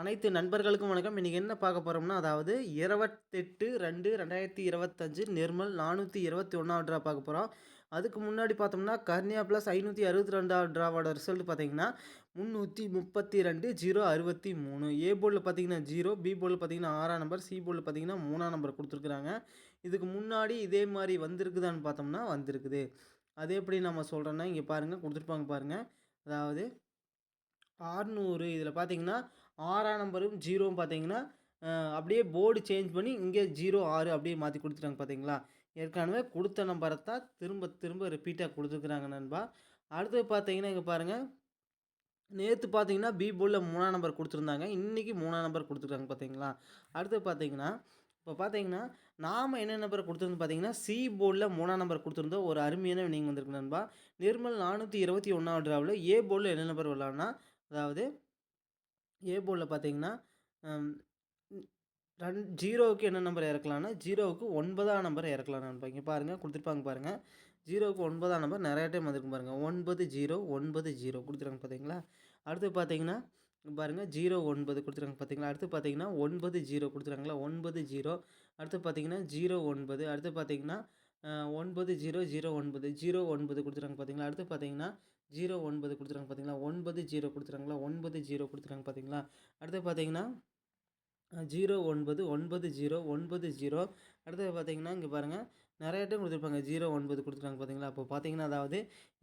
அனைத்து நண்பர்களுக்கும் வணக்கம். இன்றைக்கி என்ன பார்க்க போகிறோம்னா அதாவது இருபத்தெட்டு ரெண்டு ரெண்டாயிரத்தி இருபத்தஞ்சு நிர்மல் நானூற்றி இருபத்தி ஒன்றாவது ட்ரா பார்க்க போகிறோம் அதுக்கு முன்னாடி பார்த்தோம்னா கர்னியா ப்ளஸ் ஐநூற்றி அறுபத்தி ரெண்டாவது ட்ராவோட ரிசல்ட் பார்த்தீங்கன்னா முந்நூற்றி முப்பத்தி ரெண்டு ஜீரோ அறுபத்தி மூணு. ஏ போர்டில் பார்த்தீங்கன்னா ஜீரோ பி போர்டில் பார்த்தீங்கன்னா ஆறாம் நம்பர் சி போர்டில் பார்த்தீங்கன்னா மூணாம் நம்பர் கொடுத்துருக்குறாங்க. இதுக்கு முன்னாடி இதே மாதிரி வந்திருக்குதான்னு பார்த்தோம்னா வந்திருக்குது. அது எப்படி நம்ம சொல்கிறோன்னா இங்கே பாருங்கள் கொடுத்துருப்பாங்க பாருங்கள் அதாவது ஆறுநூறு இதில் பார்த்தீங்கன்னா ஆறாம் நம்பரும் ஜீரோவும் பார்த்தீங்கன்னா அப்படியே போர்டு சேஞ்ச் பண்ணி இங்கே ஜீரோ ஆறு அப்படியே மாற்றி கொடுத்துட்டாங்க பார்த்தீங்களா? ஏற்கனவே கொடுத்த நம்பரை தான் திரும்ப திரும்ப ரிப்பீட்டாக கொடுத்துருக்குறாங்க நண்பா. அடுத்தது பார்த்தீங்கன்னா இங்கே பாருங்கள் நேற்று பார்த்தீங்கன்னா பி போர்டில் மூணாம் நம்பர் கொடுத்துருந்தாங்க. இன்றைக்கி மூணாம் நம்பர் கொடுத்துருக்காங்க பார்த்தீங்களா? அடுத்து பார்த்தீங்கன்னா இப்போ பார்த்தீங்கன்னா நாம் என்ன நம்பர் கொடுத்துருந்து பார்த்தீங்கன்னா சி போர்டில் மூணாம் நம்பர் கொடுத்துருந்தோம் ஒரு அருமையான நீங்கள் வந்திருக்கு நண்பா. நிர்மல் நானூற்றி இருபத்தி ஒன்றாவது ட்ராவில் ஏ போர்டில் என்ன நம்பர் விளாட்னா அதாவது ஏ போர்டில் பார்த்தீங்கன்னா ரன் ஜீரோவுக்கு என்ன நம்பர் இறக்கலாம்னா ஜீரோவுக்கு ஒன்பதாம் நம்பர் இறக்கலாம் நினைப்பாங்க பாருங்கள் கொடுத்துருப்பாங்க பாருங்கள் ஜீரோவுக்கு ஒன்பதாம் நம்பர் நிறையா டைம் வந்திருக்கும் பாருங்கள் ஒன்பது ஜீரோ ஒன்பது ஜீரோ கொடுத்துருக்காங்க பார்த்தீங்களா அடுத்து பார்த்தீங்கன்னா பாருங்கள் ஜீரோ ஒன்பது கொடுத்துருக்காங்க பார்த்தீங்களா அடுத்து பார்த்தீங்கன்னா ஒன்பது ஜீரோ கொடுத்துருக்காங்களா? ஒன்பது ஜீரோ. அடுத்து பார்த்தீங்கன்னா ஜீரோ ஒன்பது. அடுத்து பார்த்தீங்கன்னா ஒன்பது ஜீரோ ஜீரோ ஒன்பது. ஜீரோ ஒன்பது கொடுத்துருக்காங்க பார்த்தீங்களா அடுத்து பார்த்தீங்கன்னா ஜீரோ ஒன்பது கொடுத்துருக்காங்க பார்த்தீங்களா ஒன்பது ஜீரோ கொடுத்துருக்காங்களா? ஒன்பது ஜீரோ கொடுத்துருக்காங்க பார்த்தீங்களா அடுத்து பார்த்தீங்கன்னா ஜீரோ ஒன்பது ஒன்பது ஜீரோ ஒன்பது ஜீரோ. அடுத்தது பார்த்தீங்கன்னா இங்கே பாருங்கள் நிறைய டைம் கொடுத்துருப்பாங்க. ஜீரோ ஒன்பது கொடுத்துருக்காங்க பார்த்தீங்களா அப்போ பார்த்தீங்கன்னா அதாவது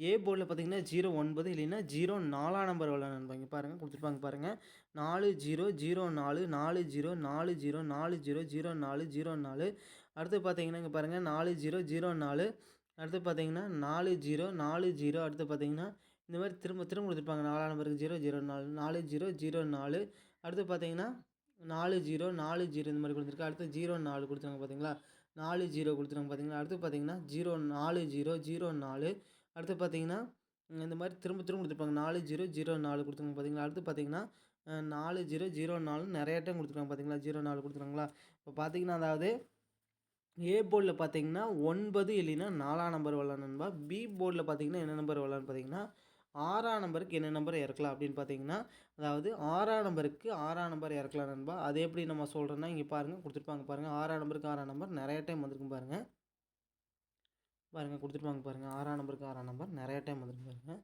ஏ போர்டில் பார்த்தீங்கன்னா ஜீரோ ஒன்பது இல்லைன்னா ஜீரோ நாலாம் நம்பர் விளாட்பாங்க பாருங்கள் கொடுத்துருப்பாங்க பாருங்கள் நாலு ஜீரோ ஜீரோ நாலு நாலு ஜீரோ நாலு ஜீரோ நாலு ஜீரோ ஜீரோ நாலு ஜீரோ நாலு. அடுத்து பார்த்தீங்கன்னா இங்கே பாருங்கள் நாலு ஜீரோ ஜீரோ நாலு. அடுத்து பார்த்தீங்கன்னா நாலு ஜீரோ நாலு ஜீரோ. அடுத்து பார்த்தீங்கன்னா இந்த மாதிரி திரும்ப திரும்ப கொடுத்துருப்பாங்க. நாலாம் நம்பருக்கு ஜீரோ ஜீரோ நாலு நாலு ஜீரோ ஜீரோ நாலு. அடுத்து பார்த்தீங்கன்னா நாலு ஜீரோ நாலு ஜீரோ இந்த மாதிரி கொடுத்துருக்கு. அடுத்து ஜீரோ நாலு கொடுத்துருங்க பார்த்தீங்களா? நாலு ஜீரோ கொடுத்துருங்க பார்த்தீங்களா? அடுத்து பார்த்தீங்கன்னா ஜீரோ நாலு ஜீரோ ஜீரோ நாலு. அடுத்து பார்த்தீங்கன்னா இந்த மாதிரி திரும்ப திரும்ப கொடுத்துருப்பாங்க. நாலு ஜீரோ ஜீரோ நாலு கொடுத்துருங்க பார்த்தீங்களா? அடுத்து பார்த்தீங்கன்னா நாலு ஜீரோ ஜீரோ நாலு நிறைய டைம் கொடுத்துருக்காங்க பார்த்தீங்களா? ஜீரோ நாலு கொடுத்துருக்காங்களா? இப்போ பார்த்தீங்கன்னா அதாவது ஏ போர்டில் பார்த்தீங்கன்னா ஒன்பது இல்லைன்னா நாலாம் நம்பர் வரலாம் நண்பா. பி போர்டில் பார்த்தீங்கன்னா என்ன நம்பர் வரலான்னு பார்த்தீங்கன்னா ஆறாம் நம்பருக்கு என்ன நம்பர் இறக்கலாம் அப்படின்னு பார்த்தீங்கன்னா அதாவது ஆறாம் நம்பருக்கு ஆறாம் நம்பர் இறக்கலாம் நண்பா. அது எப்படி நம்ம சொல்கிறோன்னா இங்கே பாருங்கள் கொடுத்துருப்பாங்க பாருங்கள் ஆறாம் நம்பருக்கு ஆறாம் நம்பர் நிறைய டைம் வந்திருக்கும் பாருங்கள் பாருங்கள் கொடுத்துருப்பாங்க பாருங்கள் ஆறாம் நம்பருக்கு ஆறாம் நம்பர் நிறைய டைம் வந்துருக்கும் பாருங்கள்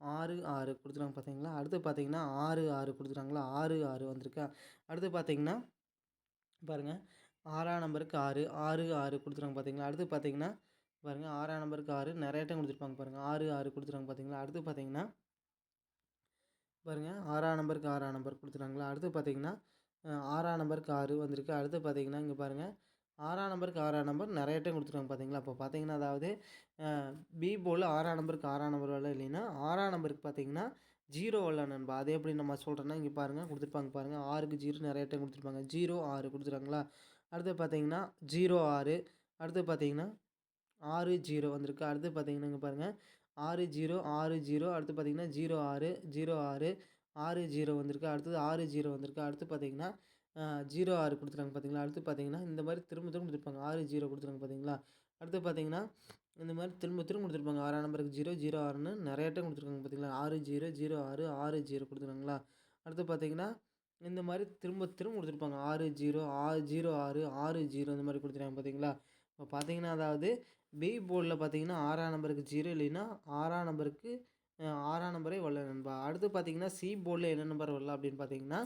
ஆறு ஆறு கொடுத்துருவாங்க பார்த்தீங்களா அடுத்து பார்த்தீங்கன்னா ஆறு ஆறு கொடுத்துருக்காங்களா? ஆறு ஆறு வந்திருக்கா? அடுத்து பார்த்தீங்கன்னா பாருங்கள் ஆறாம் நம்பருக்கு ஆறு ஆறு ஆறு கொடுத்துருவாங்க பார்த்தீங்களா அடுத்து பார்த்தீங்கன்னா பாருங்கள் ஆறாம் நம்பருக்கு ஆறு நிறைய டைம் கொடுத்துருப்பாங்க பாருங்கள் ஆறு ஆறு கொடுத்துருவாங்க பார்த்தீங்களா அடுத்து பார்த்தீங்கன்னா பாருங்கள் ஆறாம் நம்பருக்கு ஆறாம் நம்பர் கொடுத்துருவாங்களா அடுத்து பார்த்தீங்கன்னா ஆறாம் நம்பருக்கு ஆறு வந்திருக்கு. அடுத்து பார்த்தீங்கன்னா இங்கே பாருங்கள் ஆறாம் நம்பருக்கு ஆறாம் நம்பர் நிறைய டைம் கொடுத்துருவாங்க பார்த்தீங்களா அப்போ பார்த்தீங்கன்னா அதாவது பி போல் ஆறாம் நம்பருக்கு ஆறாம் நம்பர் வரல இல்லைன்னா ஆறாம் நம்பருக்கு பார்த்தீங்கன்னா ஜீரோ வரல நண்பா. அதே எப்படி நம்ம சொல்கிறேன்னா இங்கே பாருங்கள் கொடுத்துருப்பாங்க பாருங்கள் ஆறுக்கு ஜீரோ நிறைய டைம் கொடுத்துருப்பாங்க. ஜீரோ ஆறு கொடுத்துருக்காங்களா? அடுத்து பார்த்தீங்கன்னா ஜீரோ ஆறு அடுத்து பார்த்தீங்கன்னா ஆறு ஜீரோ வந்திருக்கு. அடுத்து பார்த்தீங்கன்னா இங்கே பாருங்கள் ஆறு ஜீரோ ஆறு ஜீரோ அடுத்து பார்த்தீங்கன்னா ஜீரோ ஆறு ஜீரோ ஆறு ஆறு ஜீரோ வந்திருக்கு. அடுத்தது ஆறு ஜீரோ வந்திருக்கு. அடுத்து பார்த்தீங்கன்னா ஜீரோ ஆறு கொடுத்துருக்காங்க பார்த்தீங்களா? அடுத்து பார்த்தீங்கன்னா இந்த மாதிரி திரும்ப திரும்ப கொடுத்துருப்பாங்க. ஆறு ஜீரோ கொடுத்துருக்காங்க பார்த்தீங்களா? அடுத்து பார்த்தீங்கன்னா இந்த மாதிரி திரும்ப திரும்ப கொடுத்துருப்பாங்க. ஆறாம் நம்பருக்கு ஜீரோ ஜீரோ ஆறுன்னு நிறைய டைம் கொடுத்துருக்காங்க பார்த்தீங்களா? ஆறு ஜீரோ ஜீரோ ஆறு ஆறு ஜீரோ கொடுத்துருக்காங்களா? அடுத்து பார்த்தீங்கன்னா இந்த மாதிரி திரும்ப திரும்ப கொடுத்துருப்பாங்க. ஆறு ஜீரோ ஆறு ஜீரோ ஆறு ஆறு ஜீரோ இந்த மாதிரி கொடுத்துருக்காங்க பார்த்தீங்களா? இப்போ பார்த்தீங்கன்னா அதாவது பி போர்டில் பார்த்தீங்கன்னா ஆறாம் நம்பருக்கு ஜீரோ இல்லைன்னா ஆறாம் நம்பருக்கு ஆறாம் நம்பரே வரல நண்பா. அடுத்து பார்த்தீங்கன்னா சி போர்டில் என்ன நம்பர் வரலாம் அப்படின்னு பார்த்தீங்கன்னா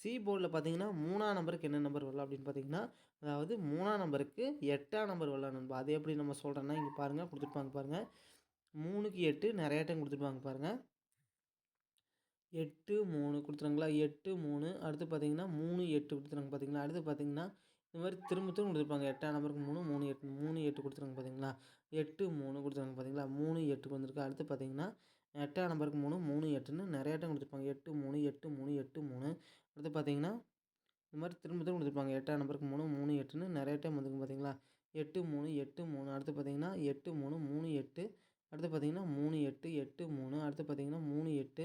சி போர்டில் பார்த்தீங்கன்னா மூணாம் நம்பருக்கு என்ன நம்பர் வரலாம் அப்படின்னு பார்த்தீங்கன்னா அதாவது மூணாம் நம்பருக்கு எட்டாம் நம்பர் வரலாம் நண்பா. அது எப்படி நம்ம சொல்கிறோன்னா இங்கே பாருங்கள் கொடுத்துருப்பாங்க பாருங்கள் மூணுக்கு எட்டு நிறைய டைம் கொடுத்துருப்பாங்க பாருங்கள் எட்டு மூணு கொடுத்துருங்களா எட்டு மூணு. அடுத்து பார்த்தீங்கன்னா மூணு எட்டு கொடுத்துருங்க பார்த்தீங்களா? அடுத்து பார்த்தீங்கன்னா இந்த மாதிரி திரும்ப திரும்ப கொடுத்துருப்பாங்க. எட்டாம் நம்பருக்கு மூணு மூணு எட்டு மூணு எட்டு கொடுத்துருங்க பார்த்தீங்களா? எட்டு மூணு கொடுத்துருங்க பார்த்தீங்களா? மூணு எட்டுக்கு வந்திருக்கு. அடுத்து பார்த்தீங்கன்னா எட்டாம் நம்பருக்கு மூணு மூணு எட்டுன்னு நிறைய இடம் கொடுத்துருப்பாங்க. எட்டு மூணு எட்டு மூணு எட்டு மூணு. அடுத்து பார்த்தீங்கன்னா இந்த மாதிரி திரும்ப திரும்ப கொடுத்துருப்பாங்க. எட்டாம் நம்பருக்கு மூணு மூணு எட்டுன்னு நிறைய டைம் வந்துருக்கும் பார்த்தீங்களா? எட்டு மூணு எட்டு மூணு. அடுத்து பார்த்தீங்கன்னா எட்டு மூணு மூணு எட்டு. அடுத்து பார்த்தீங்கன்னா மூணு எட்டு எட்டு மூணு. அடுத்து பார்த்தீங்கன்னா மூணு எட்டு.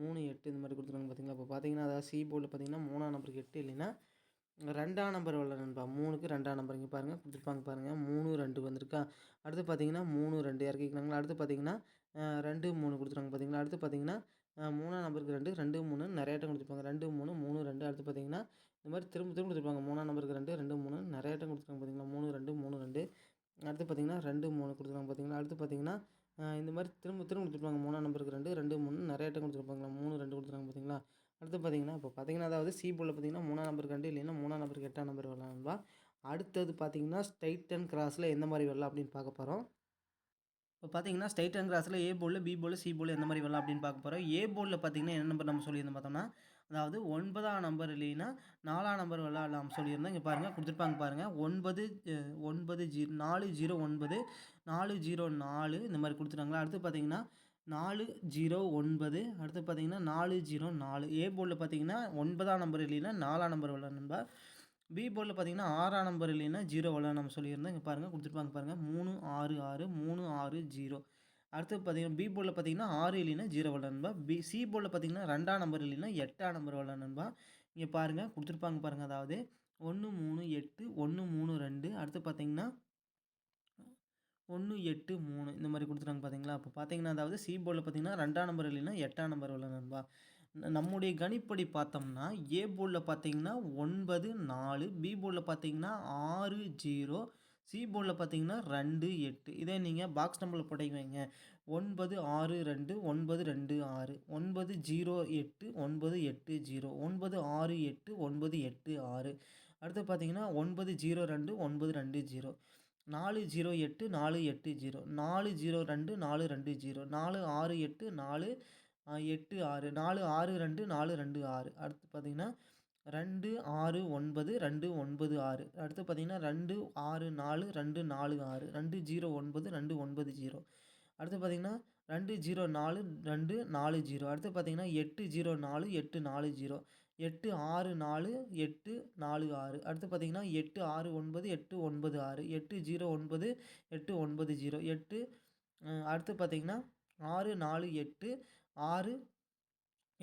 மூணு எட்டு இந்த மாதிரி கொடுத்துருக்காங்க பார்த்தீங்களா இப்போ பார்த்தீங்கன்னா அதாவது சி போர்டில் பார்த்தீங்கன்னா மூணாம் நம்பருக்கு எட்டு இல்லைன்னா ரெண்டாம் நம்பர் வரல நண்பா மூணுக்கு ரெண்டாம் நம்பர் இங்கே பாருங்கள் கொடுத்துருப்பாங்க பாருங்கள் மூணு ரெண்டு வந்திருக்கா? அடுத்து பார்த்தீங்கன்னா மூணு ரெண்டு இறக்கிக்கிறாங்களா அடுத்து பார்த்தீங்கன்னா ரெண்டு மூணு கொடுத்துருவாங்க பார்த்தீங்களா அடுத்து பார்த்தீங்கன்னா மூணாம் நம்பருக்கு ரெண்டு ரெண்டு மூணு நிறைய இடம் கொடுத்துருப்பாங்க. ரெண்டு மூணு மூணு ரெண்டு. அடுத்து பார்த்தீங்கன்னா இந்த மாதிரி திரும்ப திரும்ப கொடுத்துருப்பாங்க. மூணாம் நம்பருக்கு ரெண்டு ரெண்டு மூணு நிறைய இடம் கொடுத்துருக்காங்க பார்த்தீங்களா மூணு ரெண்டு மூணு ரெண்டு. அடுத்து பார்த்தீங்கன்னா ரெண்டு மூணு கொடுத்துருக்காங்க பார்த்தீங்களா அடுத்து பார்த்தீங்கன்னா இந்த மாதிரி திரும்ப திரும்ப கொடுத்துருப்பாங்க. மூணாம் நம்பருக்கு ரெண்டு ரெண்டு மூணு நிறைய டைம் கொடுத்துருப்பாங்களா? மூணு ரெண்டு கொடுத்துருக்காங்க பார்த்தீங்களா அடுத்து பார்த்தீங்கன்னா இப்போ பார்த்தீங்கன்னா அதாவது சி போர்டில் பார்த்தீங்கன்னா மூணாம் நம்பருக்கு ரெண்டு இல்லைன்னா மூணாம் நம்பருக்கு எட்டாம் நம்பர் வரலாம்பா அடுத்தது பார்த்தீங்கன்னா ஸ்ட்ரைட் அண்ட் கிராஸில் எந்த மாதிரி வரலாம் அப்படின்னு பார்க்க போகிறோம் இப்போ பார்த்தீங்கன்னா ஸ்ட்ரைட் அண்ட் கிராஸில் ஏ போர்டில் பி போல் சி போல் எந்த மாதிரி வரலாம் அப்படின்னு பார்க்க போகிறோம் ஏ போர்டில் பார்த்தீங்கன்னா என்ன நம்பர் நம்ம சொல்லியிருந்தோம் பார்த்தோம்னா அதாவது ஒன்பதாம் நம்பர் இல்லைன்னா நாலாம் நம்பர் வரலாம் நம்ம சொல்லியிருந்தோம் இங்கே பாருங்கள் கொடுத்துருப்பாங்க பாருங்கள் ஒன்பது ஒன்பது ஜீ நாலு ஜீரோ ஒன்பது நாலு ஜீரோ நாலு இந்த மாதிரி கொடுத்துட்டாங்களா அடுத்து பார்த்தீங்கன்னா நாலு ஜீரோ ஒன்பது அடுத்து பார்த்தீங்கன்னா நாலு ஜீரோ நாலு. ஏ போர்டில் பார்த்தீங்கன்னா ஒன்பதாம் நம்பர் இல்லைன்னா நாலாம் நம்பர் வரலாம் நண்பா. பி போர்டில் பார்த்தீங்கன்னா ஆறாம் நம்பர் இல்லைன்னா ஜீரோ வரலாம் நம்ம சொல்லியிருந்தோம் இங்கே பாருங்கள் கொடுத்துருப்பாங்க பாருங்கள் மூணு ஆறு ஆறு மூணு ஆறு ஜீரோ. அடுத்து பார்த்தீங்கன்னா பி போலில் பார்த்தீங்கன்னா ஆறு இல்லைன்னா ஜீரோ வரலாம் பி சி போலில் பார்த்தீங்கன்னா ரெண்டாம் நம்பர் இல்லைன்னா எட்டாம் நம்பர் வரலாம் இங்கே பாருங்கள் கொடுத்துருப்பாங்க பாருங்கள் அதாவது ஒன்று மூணு எட்டு ஒன்று மூணு ரெண்டு. அடுத்து பார்த்தீங்கன்னா ஒன்று எட்டு மூணு இந்த மாதிரி கொடுத்துருவாங்க பார்த்தீங்களா? அப்போ பார்த்தீங்கன்னா அதாவது சி போர்டில் பார்த்தீங்கன்னா ரெண்டாம் நம்பர் இல்லைன்னா எட்டாம் நம்பர் வரலாம் நண்பா. நம்முடைய கணிப்படி பார்த்தோம்னா ஏ போர்டில் பார்த்தீங்கன்னா ஒன்பது நாலு பி போர்டில் பார்த்தீங்கன்னா ஆறு ஜீரோ சி போர்டில் பார்த்தீங்கன்னா ரெண்டு எட்டு. இதே நீங்கள் பாக்ஸ் நம்பரில் போட்டிங்க வைங்க. ஒன்பது ஆறு ரெண்டு ஒன்பது ரெண்டு ஆறு. ஒன்பது ஜீரோ எட்டு ஒன்பது எட்டு ஜீரோ. ஒன்பது ஆறு எட்டு ஒன்பது எட்டு ஆறு. அடுத்து பார்த்தீங்கன்னா ஒன்பது ஜீரோ ரெண்டு ஒன்பது ரெண்டு ஜீரோ. நாலு ஜீரோ எட்டு நாலு எட்டு ஜீரோ. நாலு ஜீரோ ரெண்டு நாலு ரெண்டு ஜீரோ. நாலு ஆறு எட்டு நாலு எட்டு ஆறு. நாலு ஆறு ரெண்டு நாலு ரெண்டு ஆறு. அடுத்து பார்த்தீங்கன்னா ரெண்டு ஆறு ஒன்பது ரெண்டு ஒன்பது ஆறு. அடுத்து பார்த்திங்கன்னா ரெண்டு ஆறு நாலு ரெண்டு நாலு ஆறு. ரெண்டு ஜீரோ ஒன்பது ரெண்டு ஒன்பது ஜீரோ. அடுத்து பார்த்திங்கன்னா ரெண்டு ஜீரோ நாலு ரெண்டு நாலு ஜீரோ. அடுத்து பார்த்திங்கன்னா எட்டு ஜீரோ நாலு எட்டு நாலு ஜீரோ. எட்டு ஆறு நாலு எட்டு நாலு ஆறு. அடுத்து பார்த்திங்கன்னா எட்டு ஆறு ஒன்பது எட்டு ஒன்பது ஆறு. எட்டு ஜீரோ ஒன்பது எட்டு ஒன்பது ஜீரோ. எட்டு அடுத்து பார்த்திங்கன்னா ஆறு நாலு எட்டு ஆறு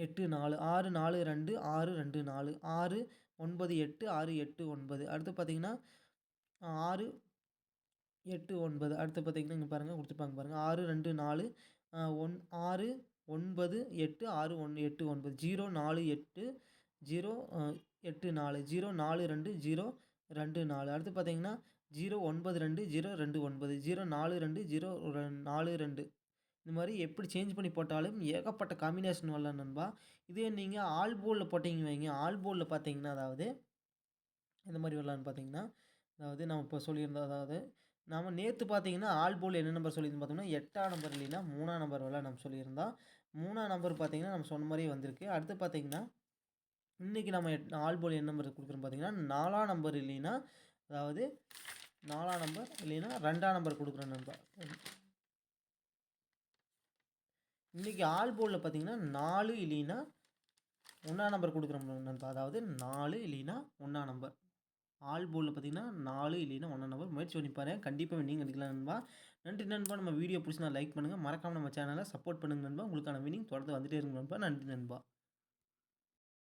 எட்டு நாலு ஆறு நாலு ரெண்டு ஆறு ரெண்டு நாலு ஆறு ஒன்பது எட்டு ஆறு எட்டு ஒன்பது. அடுத்து பார்த்திங்கன்னா ஆறு எட்டு ஒன்பது. அடுத்து பார்த்திங்கன்னா இங்கே பாருங்கள் கொடுத்துருப்பாங்க பாருங்கள் ஆறு ரெண்டு நாலு ஒன் ஆறு ஒன்பது எட்டு ஆறு ஒன்று எட்டு ஒன்பது. ஜீரோ நாலு எட்டு ஜீரோ எட்டு நாலு. ஜீரோ நாலு ரெண்டு ஜீரோ ரெண்டு நாலு. அடுத்து பார்த்தீங்கன்னா ஜீரோ ஒன்பது ரெண்டு ஜீரோ ரெண்டு ஒன்பது. ஜீரோ நாலு ரெண்டு ஜீரோ நாலு ரெண்டு. இந்த மாதிரி எப்படி சேஞ்ச் பண்ணி போட்டாலும் ஏகப்பட்ட காம்பினேஷன் வரலாம் நண்பா. இதே நீங்கள் ஆல் போலில் போட்டிங்க வைங்க. ஆல் போலில் பார்த்தீங்கன்னா அதாவது எந்த மாதிரி வரலான்னு பார்த்தீங்கன்னா அதாவது நம்ம இப்போ சொல்லியிருந்தோம் அதாவது நம்ம நேற்று பார்த்தீங்கன்னா ஆல் போல் என்ன நம்பர் சொல்லியிருந்தோம் பார்த்தோம்னா எட்டாம் நம்பர் இல்லைன்னா மூணாம் நம்பர் வரலாம் நம்ம சொல்லியிருந்தோம் மூணாம் நம்பர் பார்த்தீங்கன்னா நம்ம சொன்ன மாதிரியே வந்திருக்கு. அடுத்து பார்த்தீங்கன்னா இன்றைக்கி நம்ம ஆல் போல் என்ன நம்பர் கொடுக்குறோம் பார்த்தீங்கன்னா நாலாம் நம்பர் இல்லைன்னா அதாவது நாலாம் நம்பர் இல்லைன்னா ரெண்டாம் நம்பர் கொடுக்குறோம் நண்பா. இன்றைக்கி ஆல் போர்டில் பார்த்தீங்கன்னா நாலு இல்லைன்னா ஒன்றா நம்பர் கொடுக்குறோம் நண்பா அதாவது நாலு இல்லைன்னா ஒன்றா நம்பர் ஆல் போர்டில் பார்த்தீங்கன்னா நாலு இல்லைன்னா ஒன்றா நம்பர் முயற்சி பண்ணி பாருங்கள் கண்டிப்பாக நீங்கள் எடுக்கலாம் நண்பா. நன்றி நண்பா. நம்ம வீடியோ பிடிச்சினா லைக் பண்ணுங்கள் மறக்காமல் நம்ம சேனலை சப்போர்ட் பண்ணுங்கள் நண்பா. உங்களுக்கான வினிங் தொடர்ந்து வந்துட்டே இருக்கும் நண்பா. நன்றி நண்பா.